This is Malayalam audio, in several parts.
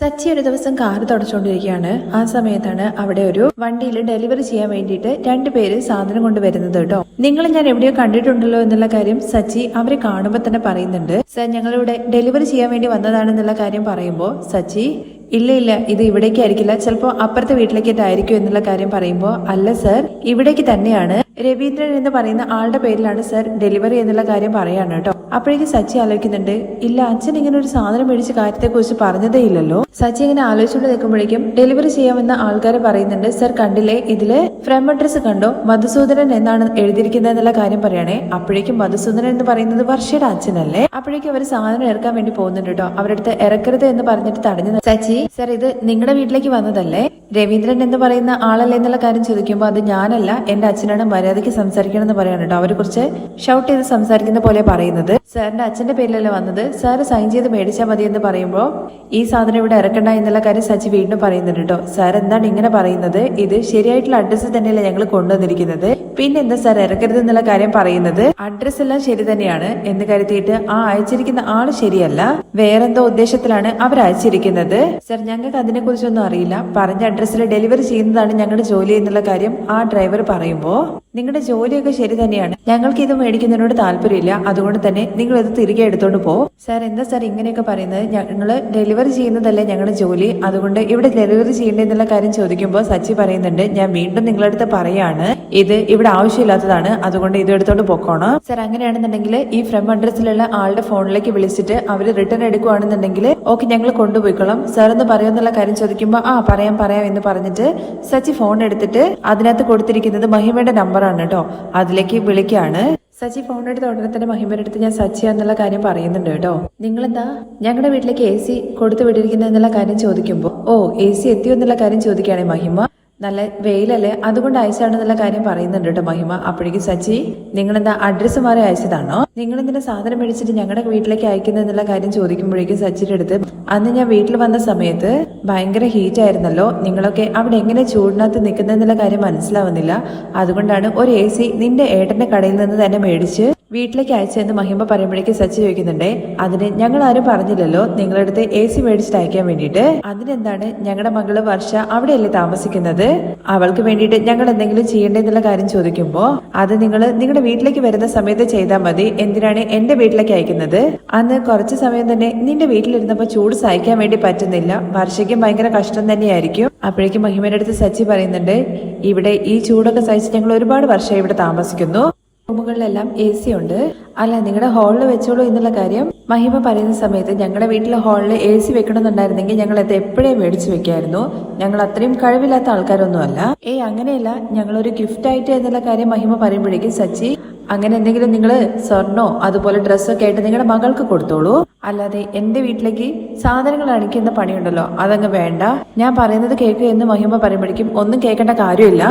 സച്ചി ഒരു ദിവസം കാർ തുടച്ചുകൊണ്ടിരിക്കുകയാണ് ആ സമയത്താണ് അവിടെ ഒരു വണ്ടിയിൽ ഡെലിവറി ചെയ്യാൻ വേണ്ടിയിട്ട് രണ്ടുപേര് സാധനം കൊണ്ടുവരുന്നത് കേട്ടോ. നിങ്ങൾ ഞാൻ എവിടെയോ കണ്ടിട്ടുണ്ടല്ലോ എന്നുള്ള കാര്യം സച്ചി അവരെ കാണുമ്പോൾ തന്നെ പറയുന്നുണ്ട്. സർ ഞങ്ങളിവിടെ ഡെലിവറി ചെയ്യാൻ വേണ്ടി വന്നതാണെന്നുള്ള കാര്യം പറയുമ്പോൾ സച്ചി ഇല്ല ഇല്ല ഇത് ഇവിടേക്ക് ആയിരിക്കില്ല. ചിലപ്പോൾ അപ്പുറത്തെ വീട്ടിലേക്കായിരിക്കും എന്നുള്ള കാര്യം പറയുമ്പോൾ അല്ല സർ ഇവിടേക്ക് തന്നെയാണ്. രവീന്ദ്രൻ എന്ന് പറയുന്ന ആളുടെ പേരിലാണ് സർ ഡെലിവറി എന്നുള്ള കാര്യം പറയാണ് കേട്ടോ. അപ്പോഴേക്കും സച്ചി ആലോചിക്കുന്നുണ്ട് ഇല്ല അച്ഛൻ ഇങ്ങനെ ഒരു സാധനം മേടിച്ച കാര്യത്തെക്കുറിച്ച് പറഞ്ഞതേ ഇല്ലല്ലോ. സച്ചി ഇങ്ങനെ ആലോചിച്ചുകൊണ്ട് നിൽക്കുമ്പോഴേക്കും ഡെലിവറി ചെയ്യാമെന്ന ആൾക്കാർ പറയുന്നുണ്ട് സർ കണ്ടില്ലേ? ഇതിൽ ഫ്രം അഡ്രസ് കണ്ടോ? മധുസൂദനൻ എന്നാണ് എഴുതിയിരിക്കുന്നത് എന്നുള്ള കാര്യം പറയണേ. അപ്പോഴേക്കും മധുസൂദനൻ എന്ന് പറയുന്നത് വർഷയുടെ അച്ഛനല്ലേ? അപ്പോഴേക്കും അവർ സാധനം ഇറക്കാൻ വേണ്ടി പോകുന്നുണ്ട് കേട്ടോ. അവരുടെ അടുത്ത് ഇറക്കരുത് എന്ന് പറഞ്ഞിട്ട് തടഞ്ഞു സച്ചി സർ ഇത് നിങ്ങളുടെ വീട്ടിലേക്ക് വന്നതല്ലേ? രവീന്ദ്രൻ എന്ന് പറയുന്ന ആളല്ലേ എന്നുള്ള കാര്യം ചോദിക്കുമ്പോൾ അത് ഞാനല്ല എന്റെ അച്ഛനാണ് മര്യാദയ്ക്ക് സംസാരിക്കണം എന്ന് പറയാണ് കേട്ടോ അവരെ കുറിച്ച് ഷൗട്ട് ചെയ്ത് സംസാരിക്കുന്ന പോലെ പറയുന്നത്. സാറിന്റെ അച്ഛന്റെ പേരിലല്ല വന്നത്? സാറ് സൈൻ ചെയ്ത് മേടിച്ചാൽ മതി എന്ന് പറയുമ്പോൾ ഈ സാധനം ഇവിടെ ഇറക്കണ്ട എന്നുള്ള കാര്യം സച്ചി വീണ്ടും പറയുന്നുണ്ട് കേട്ടോ സാർ എന്താണ് ഇങ്ങനെ പറയുന്നത്? ഇത് ശരിയായിട്ടുള്ള അഡ്രസ്സ് തന്നെയല്ല ഞങ്ങൾ കൊണ്ടുവന്നിരിക്കുന്നത്? പിന്നെ എന്താ സാർ ഇറക്കരുത് എന്നുള്ള കാര്യം പറയുന്നത്? അഡ്രസ്സ് എല്ലാം ശരി തന്നെയാണ്. എന്ന് കരുതിയിട്ട് ആ അയച്ചിരിക്കുന്ന ആൾ ശരിയല്ല. വേറെന്തോ ഉദ്ദേശത്തിലാണ് അവർ അയച്ചിരിക്കുന്നത് സർ ഞങ്ങൾക്ക് അതിനെക്കുറിച്ചൊന്നും അറിയില്ല. പറഞ്ഞ അഡ്രസ്സിൽ ഡെലിവറി ചെയ്യുന്നതാണ് ഞങ്ങളുടെ ജോലി എന്നുള്ള കാര്യം ആ ഡ്രൈവർ പറയുമ്പോ നിങ്ങളുടെ ജോലിയൊക്കെ ശരി തന്നെയാണ്. ഞങ്ങൾക്ക് ഇത് മേടിക്കുന്നതിനോട് താല്പര്യമില്ല. അതുകൊണ്ട് തന്നെ നിങ്ങൾ ഇത് തിരികെ എടുത്തോണ്ട് പോ. സാർ എന്താ സാർ ഇങ്ങനെയൊക്കെ പറയുന്നത്? ഞങ്ങൾ ഡെലിവറി ചെയ്യുന്നതല്ലേ ഞങ്ങളുടെ ജോലി. അതുകൊണ്ട് ഇവിടെ ഡെലിവറി ചെയ്യേണ്ടതെന്നുള്ള കാര്യം ചോദിക്കുമ്പോൾ സച്ചി പറയുന്നുണ്ട് ഞാൻ വീണ്ടും നിങ്ങളുടെ അടുത്ത് പറയാണ്. ഇത് ഇവിടെ ആവശ്യമില്ലാത്തതാണ്. അതുകൊണ്ട് ഇത് എടുത്തോണ്ട് പൊക്കോണം. സാർ അങ്ങനെയാണെന്നുണ്ടെങ്കിൽ ഈ ഫ്രം അഡ്രസ്സിലുള്ള ആളുടെ ഫോണിലേക്ക് വിളിച്ചിട്ട് അവർ റിട്ടേൺ എടുക്കുവാണെന്നുണ്ടെങ്കിൽ ഓക്കെ ഞങ്ങൾ കൊണ്ടുപോയിക്കോളാം. സാർ എന്ന് പറയുമെന്നുള്ള കാര്യം ചോദിക്കുമ്പോൾ ആ പറയാം പറയാം എന്ന് പറഞ്ഞിട്ട് സച്ചി ഫോൺ എടുത്തിട്ട് അതിനകത്ത് കൊടുത്തിരിക്കുന്നത് മഹിമയുടെ നമ്പറാണ് കേട്ടോ. അതിലേക്ക് വിളിക്കാണ്. സച്ചി ഫോൺ എടുത്ത് ഉടനെ തന്നെ മഹിമയുടെ ഞാൻ സച്ചി എന്നുള്ള കാര്യം പറയുന്നുണ്ട് കേട്ടോ. നിങ്ങളെന്താ? ഞങ്ങളുടെ വീട്ടിലേക്ക് എ സി കൊടുത്തു വിട്ടിരിക്കുന്ന എന്നുള്ള കാര്യം ചോദിക്കുമ്പോൾ ഓ എ സി എത്തിയോ എന്നുള്ള കാര്യം ചോദിക്കുകയാണെ മഹിമ. നല്ല വെയിലല്ലേ? അതുകൊണ്ട് അയച്ചാണെന്നുള്ള കാര്യം പറയുന്നുണ്ട് കേട്ടോ മഹിമ. അപ്പോഴേക്കും സച്ചി നിങ്ങളെന്താ അഡ്രസ്സ് മാറി അയച്ചതാണോ? നിങ്ങൾ എന്തിനാ സാധനം മേടിച്ചിട്ട് ഞങ്ങളുടെ വീട്ടിലേക്ക് അയക്കുന്നത് എന്നുള്ള കാര്യം ചോദിക്കുമ്പോഴേക്കും സച്ചിന്റെ അടുത്ത് അന്ന് ഞാൻ വീട്ടിൽ വന്ന സമയത്ത് ഭയങ്കര ഹീറ്റ് ആയിരുന്നല്ലോ. നിങ്ങളൊക്കെ അവിടെ എങ്ങനെ ചൂടിനകത്ത് നിൽക്കുന്നതെന്നുള്ള കാര്യം മനസ്സിലാവുന്നില്ല. അതുകൊണ്ടാണ് ഒരു എ സി നിന്റെ ഏട്ടന്റെ കടയിൽ നിന്ന് തന്നെ മേടിച്ച് വീട്ടിലേക്ക് അയച്ചതെന്ന് മഹിമ പറയുമ്പോഴേക്ക് സച്ചി ചോദിക്കുന്നുണ്ട് അതിന് ഞങ്ങൾ ആരും പറഞ്ഞില്ലല്ലോ? നിങ്ങളുടെ എ സി മേടിച്ചിട്ട് അയക്കാൻ വേണ്ടിയിട്ട്? അതിനെന്താണ്? ഞങ്ങളുടെ മകൾ വർഷ അവിടെയല്ലേ താമസിക്കുന്നത്? അവൾക്ക് വേണ്ടിയിട്ട് ഞങ്ങൾ എന്തെങ്കിലും ചെയ്യേണ്ടതെന്നുള്ള കാര്യം ചോദിക്കുമ്പോ അത് നിങ്ങൾ നിങ്ങളുടെ വീട്ടിലേക്ക് വരുന്ന സമയത്ത് ചെയ്താൽ മതി. എന്തിനാണ് എന്റെ വീട്ടിലേക്ക് അയക്കുന്നത്? അന്ന് കുറച്ച് സമയം തന്നെ നിന്റെ വീട്ടിലിരുന്നപ്പോ ചൂട് സഹിക്കാൻ വേണ്ടി പറ്റുന്നില്ല. വർഷയ്ക്കും ഭയങ്കര കഷ്ടം തന്നെയായിരിക്കും. അപ്പോഴേക്കും മഹിമയുടെ അടുത്ത് സച്ചി പറയുന്നുണ്ട് ഇവിടെ ഈ ചൂടൊക്കെ സഹിച്ച് ഞങ്ങൾ ഒരുപാട് വർഷം ഇവിടെ താമസിക്കുന്നു. റൂമുകളിലെല്ലാം എ സി ഉണ്ട്. അല്ല നിങ്ങളുടെ ഹാളിൽ വെച്ചോളൂ എന്നുള്ള കാര്യം മഹിമ പറയുന്ന സമയത്ത് ഞങ്ങളുടെ വീട്ടിലെ ഹാളിൽ എ സി വെക്കണമെന്നുണ്ടായിരുന്നെങ്കിൽ ഞങ്ങൾ അത് എപ്പോഴേ മേടിച്ചു വെക്കായിരുന്നു. ഞങ്ങൾ അത്രയും കഴിവില്ലാത്ത ആൾക്കാരൊന്നുമല്ല. ഏയ് അങ്ങനെയല്ല. ഞങ്ങളൊരു ഗിഫ്റ്റ് ആയിട്ട് എന്നുള്ള കാര്യം മഹിമ പറയുമ്പോഴേക്കും സച്ചി അങ്ങനെ എന്തെങ്കിലും നിങ്ങൾ സ്വർണോ അതുപോലെ ഡ്രസ്സൊക്കെ ആയിട്ട് നിങ്ങളുടെ മകൾക്ക് കൊടുത്തോളൂ. അല്ലാതെ എന്റെ വീട്ടിലേക്ക് സാധനങ്ങൾ അണിക്കുന്ന പണിയുണ്ടല്ലോ അതങ്ങ് വേണ്ട. ഞാൻ പറയുന്നത് കേൾക്കുക എന്ന് മഹിമ പറയുമ്പോഴേക്കും ഒന്നും കേൾക്കേണ്ട കാര്യമില്ല.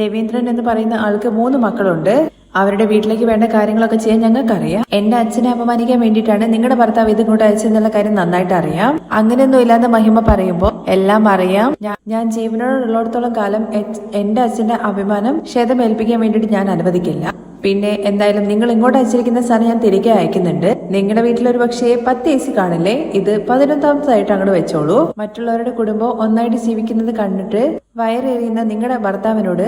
രവീന്ദ്രൻ എന്ന് പറയുന്ന ആൾക്ക് മൂന്ന് മക്കളുണ്ട്. അവരുടെ വീട്ടിലേക്ക് വേണ്ട കാര്യങ്ങളൊക്കെ ചെയ്യാൻ ഞങ്ങൾക്കറിയാം. എന്റെ അച്ഛനെ അപമാനിക്കാൻ വേണ്ടിയിട്ടാണ് നിങ്ങളുടെ ഭർത്താവ് ഇത് ഇങ്ങോട്ട് അയച്ചെന്നുള്ള കാര്യം നന്നായിട്ട് അറിയാം അങ്ങനെയൊന്നും ഇല്ലാന്ന് മഹിമ പറയുമ്പോ എല്ലാം അറിയാം. ഞാൻ ജീവനോടുള്ളിടത്തോളം കാലം എന്റെ അച്ഛന്റെ അഭിമാനം ക്ഷേതമേൽപ്പിക്കാൻ വേണ്ടിയിട്ട് ഞാൻ അനുവദിക്കില്ല. പിന്നെ എന്തായാലും നിങ്ങൾ ഇങ്ങോട്ട് അയച്ചിരിക്കുന്ന സാധനം ഞാൻ തിരികെ അയക്കുന്നുണ്ട്. നിങ്ങളുടെ വീട്ടിൽ ഒരു പക്ഷേ പത്ത് എ സി കാണില്ലേ? ഇത് പതിനൊന്നാമതായിട്ട് അങ്ങോട്ട് വെച്ചോളൂ. മറ്റുള്ളവരുടെ കുടുംബം ഒന്നായിട്ട് ജീവിക്കുന്നത് കണ്ടിട്ട് വയറേറിയുന്ന നിങ്ങളുടെ ഭർത്താവിനോട്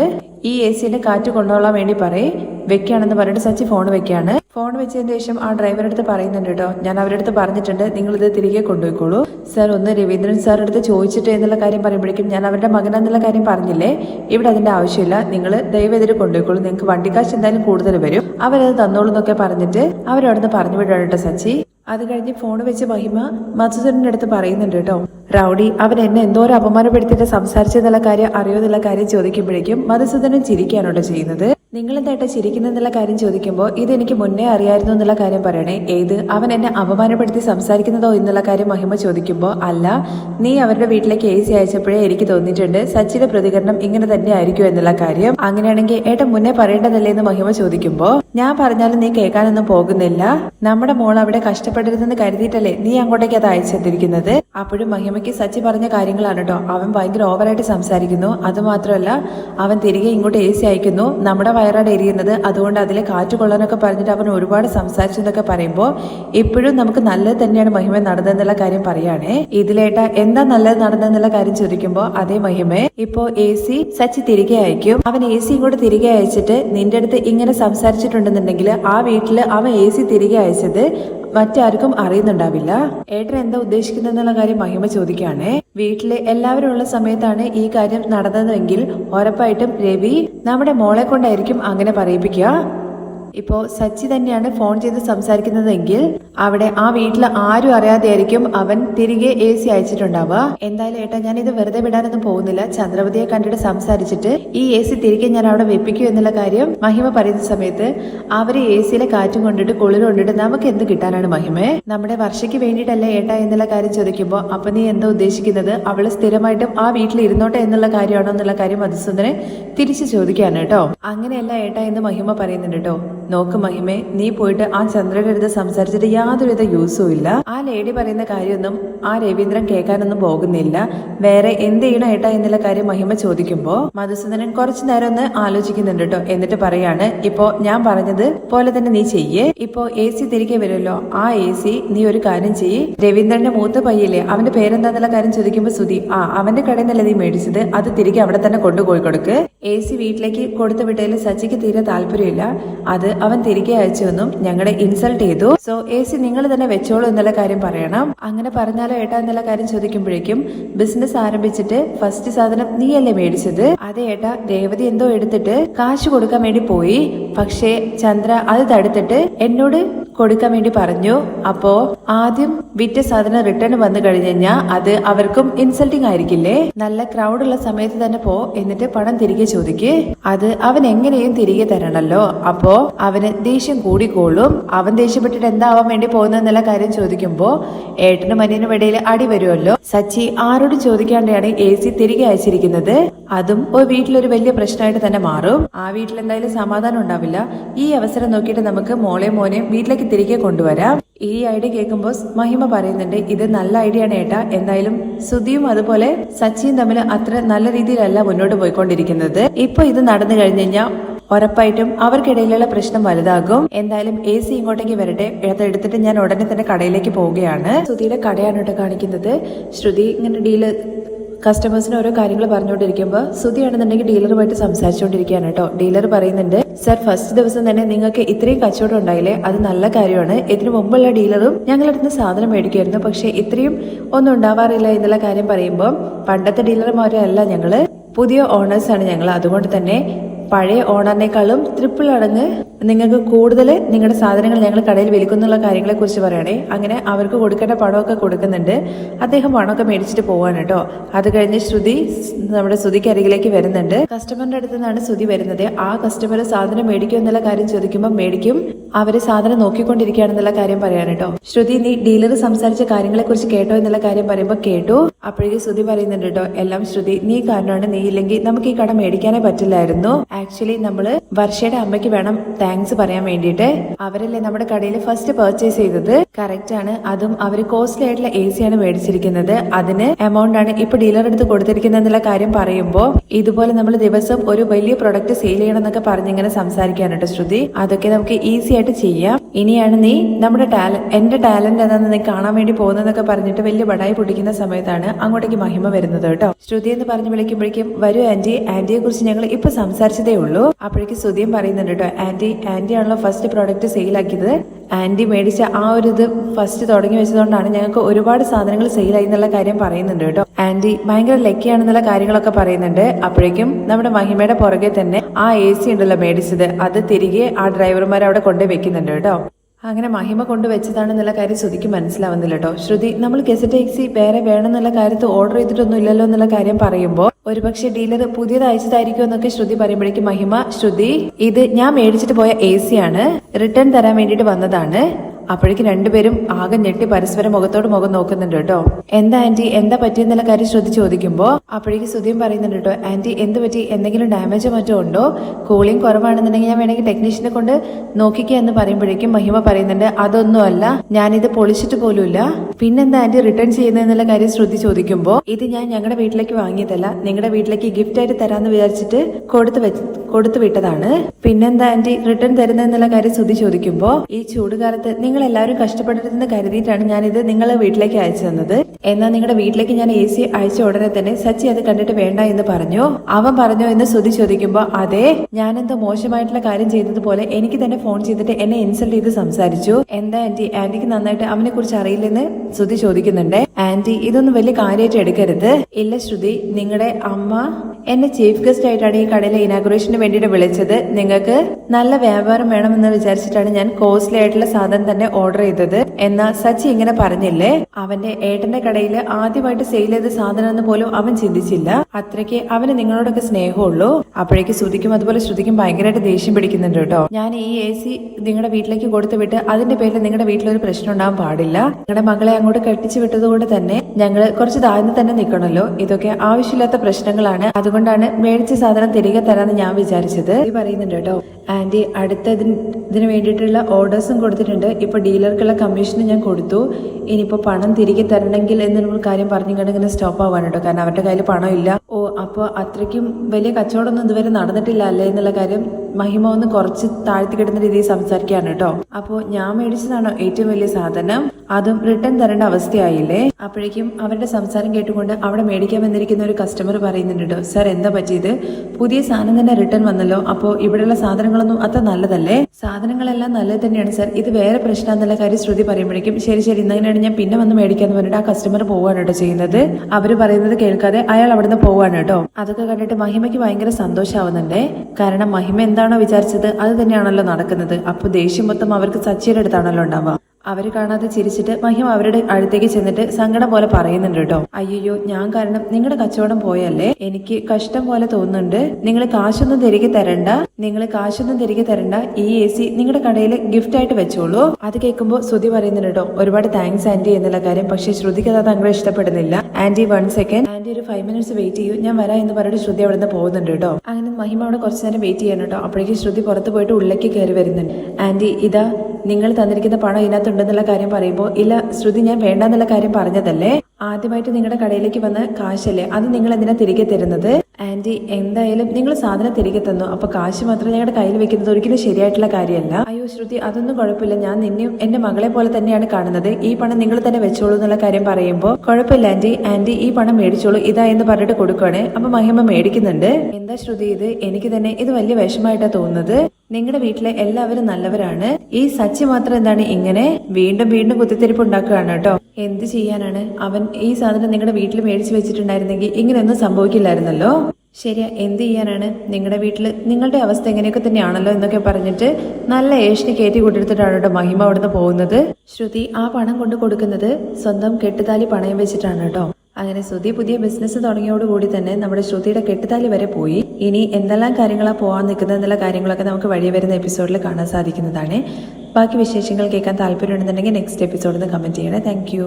ഈ എ സിന്റെ കാറ്റ് കൊണ്ടോളാൻ വേണ്ടി പറയും. വെക്കുകയാണെന്ന് പറഞ്ഞിട്ട് സച്ചി ഫോൺ വെക്കുകയാണ് ഫോൺ വെച്ചതിന് ശേഷം ആ ഡ്രൈവറെ അടുത്ത് പറയുന്നുണ്ട് കേട്ടോ. ഞാൻ അവരുടെ അടുത്ത് പറഞ്ഞിട്ടുണ്ട് നിങ്ങളിത് തിരികെ കൊണ്ടുപോയിക്കോളൂ. സാർ ഒന്ന് രവീന്ദ്രൻ സാറിന്റെ അടുത്ത് ചോദിച്ചിട്ട് എന്നുള്ള കാര്യം പറയുമ്പോഴേക്കും ഞാൻ അവരുടെ മകനെന്നുള്ള കാര്യം പറഞ്ഞില്ലേ? ഇവിടെ അതിന്റെ ആവശ്യമില്ല. നിങ്ങൾ ദയവേതിരെ കൊണ്ടുപോയിക്കോളൂ. നിങ്ങൾക്ക് വണ്ടിക്കാശ് എന്തായാലും കൂടുതൽ വരും. അവരത് തന്നോളൂ എന്നൊക്കെ പറഞ്ഞിട്ട് അവരവിടുന്ന് പറഞ്ഞു വിടാണ് കേട്ടോ സച്ചി. അത് കഴിഞ്ഞ് ഫോൺ വെച്ച് മഹിമ മധുസൂരന്റെ അടുത്ത് പറയുന്നുണ്ട് കേട്ടോ. റൗഡി അവൻ എന്നെ എന്തോരം അപമാനപ്പെടുത്തിയിട്ട് സംസാരിച്ചെന്നുള്ള കാര്യം അറിയോ എന്നുള്ള കാര്യം ചോദിക്കുമ്പോഴേക്കും മധുസൂദനൻ ചിരിക്കാനോട്ടോ ചെയ്യുന്നത്. നിങ്ങൾ എന്തായിട്ട് ചിരിക്കുന്നെന്നുള്ള കാര്യം ചോദിക്കുമ്പോൾ ഇതെനിക്ക് മുന്നേ അറിയായിരുന്നു എന്നുള്ള കാര്യം പറയണേ. ഏത്? അവൻ എന്നെ അപമാനപ്പെടുത്തി സംസാരിക്കുന്നതോ എന്നുള്ള കാര്യം മഹിമ ചോദിക്കുമ്പോൾ അല്ല നീ അവരുടെ വീട്ടിലേക്ക് എ സി അയച്ചപ്പോഴേ എനിക്ക് തോന്നിയിട്ടുണ്ട്. സച്ചിന്റെ പ്രതികരണം ഇങ്ങനെ തന്നെ ആയിരിക്കും എന്നുള്ള കാര്യം. അങ്ങനെയാണെങ്കിൽ ഏട്ടൻ മുന്നേ പറയേണ്ടതല്ലേ എന്ന് മഹിമ ചോദിക്കുമ്പോൾ ഞാൻ പറഞ്ഞാലും നീ കേൾക്കാനൊന്നും പോകുന്നില്ല. നമ്മുടെ മോൾ അവിടെ കഷ്ടപ്പെടരുതെന്ന് കരുതിയിട്ടല്ലേ നീ അങ്ങോട്ടേക്ക് അത് അയച്ചെത്തിരിക്കുന്നത് അപ്പോഴും മഹിമയ്ക്ക് സച്ചി പറഞ്ഞ കാര്യങ്ങളാണ് കേട്ടോ. അവൻ ഭയങ്കര ഓവറായിട്ട് സംസാരിക്കുന്നു. അതുമാത്രമല്ല അവൻ തിരികെ ഇങ്ങോട്ട് എ സി അയക്കുന്നു. നമ്മുടെ വയറാട് എരിയുന്നത് അതുകൊണ്ട് അതിലെ കാറ്റ് കൊള്ളാനൊക്കെ പറഞ്ഞിട്ട് അവൻ ഒരുപാട് സംസാരിച്ചു എന്നൊക്കെ പറയുമ്പോൾ ഇപ്പോഴും നമുക്ക് നല്ലത് തന്നെയാണ് മഹിമ നടന്നതെന്നുള്ള കാര്യം പറയുകയാണേ. ഇതിലേട്ട എന്താ നല്ലത് നടന്നതെന്നുള്ള കാര്യം ചോദിക്കുമ്പോൾ അതേ മഹിമേ ഇപ്പോൾ എ സി സച്ചി തിരികെ അയക്കും. അവൻ എ സി ഇങ്ങോട്ട് തിരികെ അയച്ചിട്ട് നിന്റെ അടുത്ത് ഇങ്ങനെ സംസാരിച്ചിട്ടുണ്ടെന്നുണ്ടെങ്കിൽ ആ വീട്ടിൽ അവൻ എ സി തിരികെ അയച്ചത് മറ്റാർക്കും അറിയുന്നുണ്ടാവില്ല. ഏട്ടൻ എന്താ ഉദ്ദേശിക്കുന്നതെന്നുള്ള കാര്യം മഹിമ ചോദിക്കുകയാണേ. വീട്ടിലെ എല്ലാവരും ഉള്ള സമയത്താണ് ഈ കാര്യം നടന്നതെങ്കിൽ ഉറപ്പായിട്ടും രവി നമ്മുടെ മോളെ കൊണ്ടായിരിക്കും അങ്ങനെ പറയിപ്പിക്കുക. ഇപ്പോ സച്ചി തന്നെയാണ് ഫോൺ ചെയ്ത് സംസാരിക്കുന്നതെങ്കിൽ അവിടെ ആ വീട്ടിൽ ആരും അറിയാതെയായിരിക്കും അവൻ തിരികെ എ സി അയച്ചിട്ടുണ്ടാവുക. എന്തായാലും ഏട്ടാ ഞാൻ ഇത് വെറുതെ വിടാനൊന്നും പോകുന്നില്ല. ചന്ദ്രവതിയെ കണ്ടിട്ട് സംസാരിച്ചിട്ട് ഈ എ സി തിരികെ ഞാൻ അവിടെ വെപ്പിക്കൂ എന്നുള്ള കാര്യം മഹിമ പറയുന്ന സമയത്ത് അവർ എ സിയിലെ കാറ്റും കൊണ്ടിട്ട് കുളിരും കൊണ്ടിട്ട് നമുക്ക് എന്ത് കിട്ടാനാണ് മഹിമേ? നമ്മുടെ വർഷയ്ക്ക് വേണ്ടിയിട്ടല്ലേ ഏട്ടാ? എന്നുള്ള കാര്യം ചോദിക്കുമ്പോൾ അപ്പൊ നീ എന്താ ഉദ്ദേശിക്കുന്നത്? അവൾ സ്ഥിരമായിട്ടും ആ വീട്ടിൽ ഇരുന്നോട്ടെ എന്നുള്ള കാര്യമാണോ? എന്നുള്ള കാര്യം മധുസൂദനെ തിരിച്ചു ചോദിക്കാണ് കേട്ടോ. അങ്ങനെയല്ല ഏട്ടാ എന്ന് മഹിമ പറയുന്നുണ്ട് കേട്ടോ. നോക്ക് മഹിമേ നീ പോയിട്ട് ആ ചന്ദ്രകരുത് സംസാരിച്ചിട്ട് യാതൊരുവിധ യൂസും ഇല്ല. ആ ലേഡി പറയുന്ന കാര്യമൊന്നും ആ രവീന്ദ്രൻ കേൾക്കാനൊന്നും പോകുന്നില്ല. വേറെ എന്ത് ചെയ്യണം ഏട്ടാ എന്നുള്ള കാര്യം മഹിമ ചോദിക്കുമ്പോ മധുസൂദനൻ കുറച്ചു നേരം ഒന്ന് ആലോചിക്കുന്നുണ്ട് കേട്ടോ എന്നിട്ട് പറയാണ് ഇപ്പോ ഞാൻ പറഞ്ഞത് പോലെ തന്നെ നീ ചെയ്യേ. ഇപ്പോ എ സി തിരികെ വരുമല്ലോ. ആ എ സി നീ ഒരു കാര്യം ചെയ്യ്. രവീന്ദ്രന്റെ മൂത്ത പയ്യല്ലേ അവന്റെ പേരെന്താന്നുള്ള കാര്യം ചോദിക്കുമ്പോ സുധി ആ അവന്റെ കടയിൽ നിന്നല്ലേ നീ മേടിച്ചത്? അത് തിരികെ അവിടെ തന്നെ കൊണ്ടുപോയി കൊടുക്ക്. എ സി വീട്ടിലേക്ക് കൊടുത്തു വിട്ടതിൽ സച്ചിക്ക് തീരെ താല്പര്യമില്ല. അത് അവൻ തിരികെ അയച്ചുവെന്നും ഞങ്ങളെ ഇൻസൾട്ട് ചെയ്തു. സോ എ സി നിങ്ങൾ തന്നെ വെച്ചോളൂ എന്നുള്ള കാര്യം പറയണം. അങ്ങനെ പറഞ്ഞാലോ ഏട്ടാ എന്നുള്ള കാര്യം ചോദിക്കുമ്പോഴേക്കും ബിസിനസ് ആരംഭിച്ചിട്ട് ഫസ്റ്റ് സാധനം നീയല്ലേ മേടിച്ചത്? അതെ ഏട്ടാ രേവതി എന്തോ എടുത്തിട്ട് കാശ് കൊടുക്കാൻ വേണ്ടി പോയി. പക്ഷേ ചന്ദ്ര അത് തടുത്തിട്ട് എന്നോട് കൊടുക്കാൻ വേണ്ടി പറഞ്ഞു. അപ്പോ ആദ്യം വിറ്റ സാധനം റിട്ടേൺ വന്നു കഴിഞ്ഞു കഴിഞ്ഞാൽ അത് അവർക്കും ഇൻസൾട്ടിങ് ആയിരിക്കില്ലേ? നല്ല ക്രൗഡ് ഉള്ള സമയത്ത് തന്നെ പോ എന്നിട്ട് പണം തിരികെ ചോദിക്ക്. അത് അവൻ എങ്ങനെയും തിരികെ തരണല്ലോ. അപ്പോ അവന് ദേഷ്യം കൂടിക്കോളും. അവൻ ദേഷ്യപ്പെട്ടിട്ട് എന്താവാൻ വേണ്ടി പോകുന്നെന്നുള്ള കാര്യം ചോദിക്കുമ്പോ ഏട്ടനും അനിയനും ഇടയിൽ അടി വരുമല്ലോ. സച്ചി ആരോട് ചോദിക്കാണ്ടാണ് എ സി തിരികെ അയച്ചിരിക്കുന്നത്. അതും ഒരു വീട്ടിലൊരു വലിയ പ്രശ്നമായിട്ട് തന്നെ മാറും. ആ വീട്ടിൽ എന്തായാലും സമാധാനം ഉണ്ടാവില്ല. ഈ അവസരം നോക്കിയിട്ട് നമുക്ക് മോളെ മോനെയും വീട്ടിലേക്ക് തിരികെ കൊണ്ടുവരാം. ഈ ഐഡിയ കേൾക്കുമ്പോൾ മഹിമ പറയുന്നുണ്ട് ഇത് നല്ല ഐഡിയ ആണ് ഏട്ടാ. എന്തായാലും സുധിയും അതുപോലെ സച്ചിയും തമ്മിൽ അത്ര നല്ല രീതിയിലല്ല മുന്നോട്ട് പോയിക്കൊണ്ടിരിക്കുന്നത്. ഇപ്പൊ ഇത് നടന്നു കഴിഞ്ഞു കഴിഞ്ഞാൽ ഉറപ്പായിട്ടും അവർക്കിടയിലുള്ള പ്രശ്നം വലുതാകും. എന്തായാലും എ സി ഇങ്ങോട്ടേക്ക് വരട്ടെ. അതെടുത്തിട്ട് ഞാൻ ഉടനെ തന്നെ കടയിലേക്ക് പോവുകയാണ്. ശ്രുതിയുടെ കടയാണ് കേട്ടോ കാണിക്കുന്നത്. ശ്രുതി ഇങ്ങനെ ഡീൽ കസ്റ്റമേഴ്സിന് ഓരോ കാര്യങ്ങൾ പറഞ്ഞുകൊണ്ടിരിക്കുമ്പോൾ സുതിയാണെന്നുണ്ടെങ്കിൽ ഡീലറുമായിട്ട് സംസാരിച്ചുകൊണ്ടിരിക്കുകയാണ് കേട്ടോ. ഡീലർ പറയുന്നുണ്ട് സർ ഫസ്റ്റ് ദിവസം തന്നെ നിങ്ങൾക്ക് ഇത്രയും കച്ചവടം ഉണ്ടായില്ലേ? അത് നല്ല കാര്യമാണ്. ഇതിനു മുമ്പുള്ള ഡീലറും ഞങ്ങളടുത്ത് സാധനം മേടിക്കുമായിരുന്നു. പക്ഷേ ഇത്രയും ഒന്നും ഉണ്ടാവാറില്ല എന്നുള്ള കാര്യം പറയുമ്പോൾ പണ്ടത്തെ ഡീലർമാരല്ല ഞങ്ങൾ. പുതിയ ഓണേഴ്സാണ് ഞങ്ങൾ അതുകൊണ്ട് തന്നെ പഴയ ഓണറിനേക്കാളും ട്രിപ്പിൾ അടങ്ങ് നിങ്ങൾക്ക് കൂടുതൽ നിങ്ങളുടെ സാധനങ്ങൾ ഞങ്ങൾ കടയിൽ വിൽക്കുന്നുള്ള കാര്യങ്ങളെ കുറിച്ച് പറയണേ. അങ്ങനെ അവർക്ക് കൊടുക്കേണ്ട പണമൊക്കെ കൊടുക്കുന്നുണ്ട്. അദ്ദേഹം പണമൊക്കെ മേടിച്ചിട്ട് പോവാണ് കേട്ടോ. അത് കഴിഞ്ഞ് ശ്രുതി നമ്മുടെ ശ്രുതിക്ക് അരികിലേക്ക് വരുന്നുണ്ട്. കസ്റ്റമറിന്റെ അടുത്ത് നിന്നാണ് ശ്രുതി വരുന്നത്. ആ കസ്റ്റമർ സാധനം മേടിക്കും എന്നുള്ള കാര്യം ചോദിക്കുമ്പോൾ മേടിക്കും. അവർ സാധനം നോക്കിക്കൊണ്ടിരിക്കുകയാണെന്നുള്ള കാര്യം പറയാൻ കേട്ടോ. ശ്രുതി നീ ഡീലർ സംസാരിച്ച കാര്യങ്ങളെ കുറിച്ച് കേട്ടോ എന്നുള്ള കാര്യം പറയുമ്പോൾ കേട്ടു. അപ്പോഴേക്കും ശ്രുതി പറയുന്നുണ്ട് കേട്ടോ എല്ലാം ശ്രുതി നീ കാരണമാണ് നീ ഇല്ലെങ്കിൽ നമുക്ക് ഈ കട മേടിക്കാനേ പറ്റില്ലായിരുന്നു. ആക്ച്വലി നമ്മൾ വർഷയുടെ അമ്മയ്ക്ക് വേണം താങ്ക്സ് പറയാൻ വേണ്ടിയിട്ട്. അവരല്ലേ നമ്മുടെ കടയിൽ ഫസ്റ്റ് പർച്ചേസ് ചെയ്തത്. കറക്റ്റ് ആണ്. അതും അവർ കോസ്റ്റ്ലി ആയിട്ടുള്ള എ സി ആണ് മേടിച്ചിരിക്കുന്നത്. അതിന് എമൗണ്ട് ആണ് ഇപ്പൊ ഡീലർ എടുത്ത് കൊടുത്തിരിക്കുന്നത് എന്നുള്ള കാര്യം പറയുമ്പോൾ ഇതുപോലെ നമ്മൾ ദിവസം ഒരു വലിയ പ്രൊഡക്റ്റ് സെയിൽ ചെയ്യണം എന്നൊക്കെ പറഞ്ഞിങ്ങനെ സംസാരിക്കാനുണ്ട് ശ്രുതി. അതൊക്കെ നമുക്ക് ഈസി ആയിട്ട് ചെയ്യാം. ഇനിയാണ് നീ നമ്മുടെ ടാലന്റ് എന്റെ ടാലന്റ് എന്താന്ന് നീ കാണാൻ വേണ്ടി പോകുന്നതെന്നൊക്കെ പറഞ്ഞിട്ട് വലിയ ബടായി പൊട്ടിക്കുന്ന സമയത്താണ് അങ്ങോട്ടേക്ക് മഹിമ വരുന്നത് കേട്ടോ. ശ്രുതി എന്ന് പറഞ്ഞു വിളിക്കുമ്പോഴേക്കും വരൂ ആന്റി. ആന്റിയെ കുറിച്ച് ഞങ്ങൾ ഇപ്പൊ സംസാരിച്ചതേ ഉള്ളൂ. അപ്പോഴേക്ക് സുധിയും പറയുന്നുണ്ട് കേട്ടോ ആന്റി ആന്റി ആണല്ലോ ഫസ്റ്റ് പ്രോഡക്റ്റ് സെയിലാക്കിയത് ആന്റി മേടിച്ച ആ ഒരു ഇത് ഫസ്റ്റ് തുടങ്ങി വെച്ചതുകൊണ്ടാണ് ഞങ്ങൾക്ക് ഒരുപാട് സാധനങ്ങൾ സെയിലായി എന്നുള്ള കാര്യം പറയുന്നുണ്ട് കേട്ടോ. ആന്റി ഭയങ്കര ലക്കിയാണെന്നുള്ള കാര്യങ്ങളൊക്കെ പറയുന്നുണ്ട്. അപ്പോഴേക്കും നമ്മുടെ മഹിമയുടെ പുറകെ തന്നെ ആ എ സി ഉണ്ടല്ലോ മേടിച്ചത്. അത് തിരികെ ആ ഡ്രൈവർമാർ അവിടെ കൊണ്ടുപോയി വെക്കുന്നുണ്ട് കേട്ടോ. അങ്ങനെ മഹിമ കൊണ്ട് വെച്ചതാണെന്നുള്ള കാര്യം ശ്രുതിക്ക് മനസ്സിലാവുന്നില്ല കേട്ടോ ശ്രുതി നമ്മൾ ഗസറ്റ് ടാക്സി വേറെ വേണമെന്നുള്ള കാര്യത്തിൽ ഓർഡർ ചെയ്തിട്ടൊന്നും ഇല്ലല്ലോ എന്നുള്ള കാര്യം പറയുമ്പോൾ ഒരുപക്ഷെ ഡീലർ പുതിയത് അയച്ചതായിരിക്കും എന്നൊക്കെ ശ്രുതി പറയുമ്പോഴേക്കും മഹിമ ശ്രുതി ഇത് ഞാൻ മേടിച്ചിട്ട് പോയ എ സി ആണ്. റിട്ടേൺ തരാൻ വേണ്ടിയിട്ട് വന്നതാണ്. അപ്പോഴേക്കും രണ്ടുപേരും ആകെ ഞെട്ടി പരസ്പരം മുഖത്തോട് മുഖം നോക്കുന്നുണ്ട് കേട്ടോ. എന്താ ആന്റി? എന്താ പറ്റിയെന്നുള്ള കാര്യം ശ്രുതി ചോദിക്കുമ്പോൾ അപ്പോഴേക്കും സുധീം പറയുന്നുണ്ട് കേട്ടോ ആന്റി എന്ത് പറ്റി? എന്തെങ്കിലും ഡാമേജ് മറ്റോ ഉണ്ടോ? കൂളിംഗ് കുറവാണെന്നുണ്ടെങ്കിൽ ഞാൻ വേണമെങ്കിൽ ടെക്നീഷ്യനെ കൊണ്ട് നോക്കിക്കുക എന്ന് പറയുമ്പോഴേക്കും മഹിമ പറയുന്നുണ്ട് അതൊന്നുമല്ല ഞാനിത് പൊളിച്ചിട്ട് പോലുമില്ല പിന്നെന്താ ആന്റി റിട്ടേൺ ചെയ്യുന്നതെന്നുള്ള കാര്യം ശ്രുതി ചോദിക്കുമ്പോൾ ഇത് ഞാൻ ഞങ്ങളുടെ വീട്ടിലേക്ക് വാങ്ങിയതല്ല. നിങ്ങളുടെ വീട്ടിലേക്ക് ഗിഫ്റ്റ് ആയിട്ട് തരാന്ന് വിചാരിച്ചിട്ട് കൊടുത്തു കൊടുത്തു വിട്ടതാണ്. പിന്നെന്താ ആന്റി? റിട്ടേൺ തരുന്നതെന്നുള്ള കാര്യം ശ്രുതി ചോദിക്കുമ്പോൾ ഈ ചൂടുകാലത്ത് നിങ്ങൾ എല്ലാവരും കഷ്ടപ്പെടരുതെന്ന് കരുതിയിട്ടാണ് ഞാനിത് നിങ്ങളെ വീട്ടിലേക്ക് അയച്ചു തന്നത്. എന്നാൽ നിങ്ങളുടെ വീട്ടിലേക്ക് ഞാൻ എ സി അയച്ച ഉടനെ തന്നെ സച്ചി അത് കണ്ടിട്ട് വേണ്ട എന്ന് പറഞ്ഞു. അവൻ പറഞ്ഞു എന്ന് ശ്രുതി ചോദിക്കുമ്പോൾ അതെ ഞാനെന്തോ മോശമായിട്ടുള്ള കാര്യം ചെയ്തതുപോലെ എനിക്ക് തന്നെ ഫോൺ ചെയ്തിട്ട് എന്നെ ഇൻസൾട്ട് ചെയ്ത് സംസാരിച്ചു. എന്താ ആന്റി? ആന്റിക്ക് നന്നായിട്ട് അവനെ കുറിച്ച് അറിയില്ലെന്ന് ശ്രുതി ചോദിക്കുന്നുണ്ട്. ആന്റി ഇതൊന്നും വലിയ കാര്യമായിട്ട് എടുക്കരുത്. ഇല്ല ശ്രുതി നിങ്ങളുടെ അമ്മ എന്നെ ചീഫ് ഗസ്റ്റ് ആയിട്ടാണ് ഈ കടയിലെ ഇനാഗുറേഷന് വേണ്ടിയിട്ട് വിളിച്ചത്. നിങ്ങൾക്ക് നല്ല വ്യാപാരം വേണമെന്ന് വിചാരിച്ചിട്ടാണ് ഞാൻ കോസ്റ്റ്ലി ആയിട്ടുള്ള സാധനം തന്നെ ഓർഡർ ചെയ്തത്. എന്നാൽ സച്ചി ഇങ്ങനെ പറഞ്ഞില്ലേ? അവന്റെ ഏട്ടന്റെ കടയിൽ ആദ്യമായിട്ട് സെയിൽ ചെയ്ത സാധനം എന്ന് പോലും അവൻ ചിന്തിച്ചില്ല. അത്രയ്ക്ക് അവന് നിങ്ങളോടൊക്കെ സ്നേഹമുള്ളൂ. അപ്പോഴേക്ക് ശ്രുതിക്കും അതുപോലെ ശ്രുതിക്കും ഭയങ്കരമായിട്ട് ദേഷ്യം പിടിക്കുന്നുണ്ട് കേട്ടോ. ഞാൻ ഈ എ സി നിങ്ങളുടെ വീട്ടിലേക്ക് കൊടുത്തു വിട്ട് അതിന്റെ പേരിൽ നിങ്ങളുടെ വീട്ടിലൊരു പ്രശ്നം ഉണ്ടാവാൻ പാടില്ല. നിങ്ങളുടെ മകളെ അങ്ങോട്ട് കെട്ടിച്ചു വിട്ടതുകൊണ്ട് തന്നെ ഞങ്ങൾ കുറച്ച് താഴ്ന്നു തന്നെ നിൽക്കണമല്ലോ ഇതൊക്കെ ആവശ്യമില്ലാത്ത പ്രശ്നങ്ങളാണ്. അതുകൊണ്ടാണ് മേടിച്ച സാധനം തിരികെ തരാന്ന് ഞാൻ വിചാരിച്ചത്. പറയുന്നുണ്ട് കേട്ടോ. ആന്റി അടുത്തതിന് ഇതിന് വേണ്ടിയിട്ടുള്ള ഓർഡേഴ്സും കൊടുത്തിട്ടുണ്ട്. ഇപ്പോൾ ഡീലർക്കുള്ള കമ്മീഷനും ഞാൻ കൊടുത്തു. ഇനിയിപ്പോൾ പണം തിരികെ തരണമെങ്കിൽ എന്നുള്ള കാര്യം പറഞ്ഞു കണ്ട് ഇങ്ങനെ സ്റ്റോപ്പ് ആവാൻ കേട്ടോ കാരണം അവരുടെ കയ്യിൽ പണം ഇല്ല ഓ അപ്പോൾ അത്രയ്ക്കും വലിയ കച്ചവടമൊന്നും ഇതുവരെ നടന്നിട്ടില്ല അല്ലേ എന്നുള്ള കാര്യം മഹിമ ഒന്ന് കുറച്ച് താഴ്ത്തി കിടന്ന രീതിയിൽ സംസാരിക്കുകയാണ് കേട്ടോ. അപ്പോ ഞാൻ മേടിച്ചതാണോ ഏറ്റവും വലിയ സാധനം. അതും റിട്ടേൺ തരേണ്ട അവസ്ഥയായില്ലേ? അപ്പോഴേക്കും അവരുടെ സംസാരം കേട്ടുകൊണ്ട് അവിടെ മേടിക്കാൻ വന്നിരിക്കുന്ന ഒരു കസ്റ്റമർ പറയുന്നുണ്ട് കേട്ടോ സാർ എന്താ പറ്റിയത്? പുതിയ സാധനം തന്നെ റിട്ടേൺ വന്നല്ലോ. അപ്പോ ഇവിടെയുള്ള സാധനങ്ങളൊന്നും അത്ര നല്ലതല്ലേ? സാധനങ്ങളെല്ലാം നല്ലത് തന്നെയാണ് സാർ ഇത് വേറെ പ്രശ്നമെന്നുള്ള കാര്യം ശ്രുതി പറയുമ്പോഴേക്കും ശരി ശരി ഇന്നങ്ങനെയാണ് ഞാൻ പിന്നെ വന്ന് മേടിക്കാന്ന് പറഞ്ഞിട്ട് ആ കസ്റ്റമർ പോവാണ് കേട്ടോ ചെയ്യുന്നത്. അവർ പറയുന്നത് കേൾക്കാതെ അയാൾ അവിടുന്ന് പോവാണ് കേട്ടോ. അതൊക്കെ കണ്ടിട്ട് മഹിമയ്ക്ക് ഭയങ്കര സന്തോഷമാവുന്നുണ്ടേ കാരണം മഹിമ എന്താണോ വിചാരിച്ചത് അത് തന്നെയാണല്ലോ നടക്കുന്നത്. അപ്പോൾ ദേഷ്യം മൊത്തം അവർക്ക് സച്ചിയുടെ അടുത്താണല്ലോ ഉണ്ടാവുക. അവർ കാണാതെ ചിരിച്ചിട്ട് മഹിമ അവരുടെ അടുത്തേക്ക് ചെന്നിട്ട് സങ്കടം പോലെ പറയുന്നുണ്ട് കേട്ടോ. അയ്യോ ഞാൻ കാരണം നിങ്ങളുടെ കച്ചവടം പോയല്ലേ? എനിക്ക് കഷ്ടം പോലെ തോന്നുന്നുണ്ട്. നിങ്ങൾ കാശൊന്നും തിരികെ തരണ്ട. നിങ്ങൾ കാശൊന്നും തിരികെ തരണ്ട. ഈ എ സി നിങ്ങളുടെ കടയിൽ ഗിഫ്റ്റ് ആയിട്ട് വെച്ചോളൂ. അത് കേൾക്കുമ്പോൾ ശ്രുതി പറയുന്നുണ്ട് കേട്ടോ ഒരുപാട് താങ്ക്സ് ആന്റി എന്നുള്ള കാര്യം. പക്ഷേ ശ്രുതിക്ക് അത് അങ്ങനെ ഇഷ്ടപ്പെടുന്നില്ല. ആന്റി വൺ സെക്കൻഡ് ആന്റി ഒരു ഫൈവ് മിനിറ്റ്സ് വെയിറ്റ് ചെയ്യൂ. ഞാൻ വരാം എന്ന് പറഞ്ഞിട്ട് ശ്രുതി അവിടെ നിന്ന് പോകുന്നുണ്ട് കേട്ടോ. അങ്ങനെ മഹിമ അവിടെ കുറച്ച് നേരം വെയിറ്റ് ചെയ്യണം കേട്ടോ. അപ്പോഴേക്കും ശ്രുതി പുറത്ത് പോയിട്ട് ഉള്ളിലേക്ക് കയറി വരുന്നുണ്ട്. ആന്റി ഇതാ നിങ്ങൾ തന്നിരിക്കുന്ന പണം ഇതിനകത്തുണ്ടെന്നുള്ള കാര്യം പറയുമ്പോൾ ഇല്ല ശ്രുതി ഞാൻ വേണ്ടെന്നുള്ള കാര്യം പറഞ്ഞതല്ലേ? ആദ്യമായിട്ട് നിങ്ങളുടെ കടയിലേക്ക് വന്ന കാശല്ലേ? അത് നിങ്ങൾ എന്തിനാ തിരികെ തരുന്നത്? ആന്റി എന്തായാലും നിങ്ങൾ സാധനം തിരികെ തന്നു. അപ്പൊ കാശ് മാത്രം ഞങ്ങളുടെ കയ്യിൽ വെക്കുന്നത് ഒരിക്കലും ശരിയായിട്ടുള്ള കാര്യമല്ല. അയ്യോ ശ്രുതി അതൊന്നും കുഴപ്പമില്ല. ഞാൻ നിന്നെയും എന്റെ മകളെ പോലെ തന്നെയാണ് കാണുന്നത്. ഈ പണം നിങ്ങൾ തന്നെ വെച്ചോളൂ എന്നുള്ള കാര്യം പറയുമ്പോൾ കുഴപ്പമില്ല ആന്റി ആന്റി ഈ പണം മേടിച്ചോളൂ. ഇതാ എന്ന് പറഞ്ഞിട്ട് കൊടുക്കുകയാണ് അപ്പൊ മഹിമ മേടിക്കുന്നുണ്ട്. എന്താ ശ്രുതി ഇത്? എനിക്ക് തന്നെ ഇത് വലിയ വിഷമായിട്ടാ തോന്നുന്നത്. നിങ്ങളുടെ വീട്ടിലെ എല്ലാവരും നല്ലവരാണ്. ഈ സച്ചി മാത്രം എന്താണ് ഇങ്ങനെ വീണ്ടും വീണ്ടും കുത്തിത്തിരിപ്പ് ഉണ്ടാക്കുകയാണ് കേട്ടോ. എന്ത് ചെയ്യാനാണ്? അവൻ ഈ സാധനം നിങ്ങളുടെ വീട്ടിൽ മേടിച്ചു വെച്ചിട്ടുണ്ടായിരുന്നെങ്കിൽ ഇങ്ങനെയൊന്നും സംഭവിക്കില്ലായിരുന്നല്ലോ. ശരിയാ എന്ത് ചെയ്യാനാണ്? നിങ്ങളുടെ വീട്ടിൽ നിങ്ങളുടെ അവസ്ഥ എങ്ങനെയൊക്കെ തന്നെയാണല്ലോ എന്നൊക്കെ പറഞ്ഞിട്ട് നല്ല ഏഷ്യ കയറ്റി കൊണ്ടെടുത്തിട്ടാണ് കേട്ടോ മഹിമ അവിടുന്ന് പോകുന്നത്. ശ്രുതി ആ പണം കൊണ്ട് കൊടുക്കുന്നത് സ്വന്തം കെട്ടുതാലി പണയം വെച്ചിട്ടാണ് കേട്ടോ. അങ്ങനെ ശ്രുതി പുതിയ ബിസിനസ് തുടങ്ങിയോടുകൂടി തന്നെ നമ്മുടെ ശ്രുതിയുടെ കെട്ടുതാലി വരെ പോയി. ഇനി എന്തെല്ലാം കാര്യങ്ങളാ പോകാൻ നിൽക്കുന്നത് എന്നുള്ള കാര്യങ്ങളൊക്കെ നമുക്ക് വഴി വരുന്ന എപ്പിസോഡിൽ കാണാൻ സാധിക്കുന്നതാണ്. ബാക്കി വിശേഷങ്ങൾ കേൾക്കാൻ താല്പര്യമുണ്ടെന്നുണ്ടെങ്കിൽ നെക്സ്റ്റ് എപ്പിസോഡിൽ നിന്ന് കമന്റ് ചെയ്യണേ. താങ്ക്